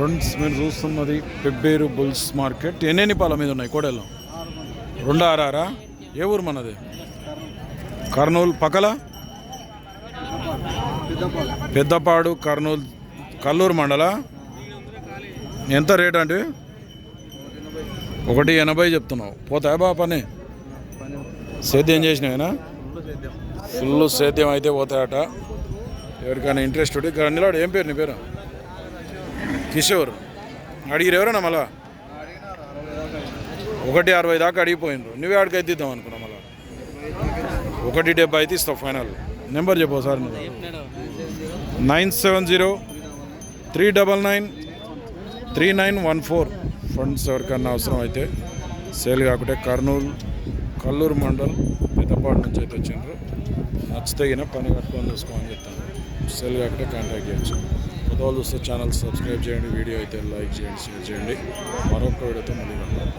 Friends మీరు చూస్తున్నది Pebbair bulls market. ఎన్నెన్ని పాల మీద ఉన్నాయి కోడెల్లో? రెండు ఆరారా? ఏ ఊరు మనది? కర్నూలు పక్కల? పెద్దపాడు కర్నూలు కల్లూరు మండల. ఎంత రేట్ అంటే ఒకటి ఎనభై చెప్తున్నావు. పోతాయా బా పని? సేద్యం చేసినావేనా? ఫుల్ సేద్యం అయితే పోతాయట. ఎవరికైనా ఇంట్రెస్ట్ ఉంటే ఇక్కడ నిలబడు ఏం పేరు నీ పేరు? కిషోర్ అడిగిరు మళ్ళా? ఒకటి అరవై దాకా అడిగిపోయినరు నువ్వే ఆడికి అయితే ఇద్దాం అనుకున్నా మళ్ళా. ఒకటి డెబ్బై అయితే ఇస్తావు ఫైనల్ నెంబర్ చెప్పవు సార్ నువ్వు. Nine seven zero three double nine three nine one four. Funds ఎవరికన్నా అవసరం అయితే సేల్ కాకుంటే కర్నూలు కల్లూరు మండల్ పెద్దపాటి నుంచి అయితే వచ్చిండ్రు. నచ్చితగిన పని కట్టుకొని చూసుకోమని చెప్తాను. సెల్ కాకుండా కాంటాక్ట్ చేయొచ్చు. కొత్త వాళ్ళు చూస్తే ఛానల్ సబ్స్క్రైబ్ చేయండి వీడియో అయితే లైక్ చేయండి షేర్ చేయండి. మరొక వీడియోతో మళ్ళీ కలుద్దాం.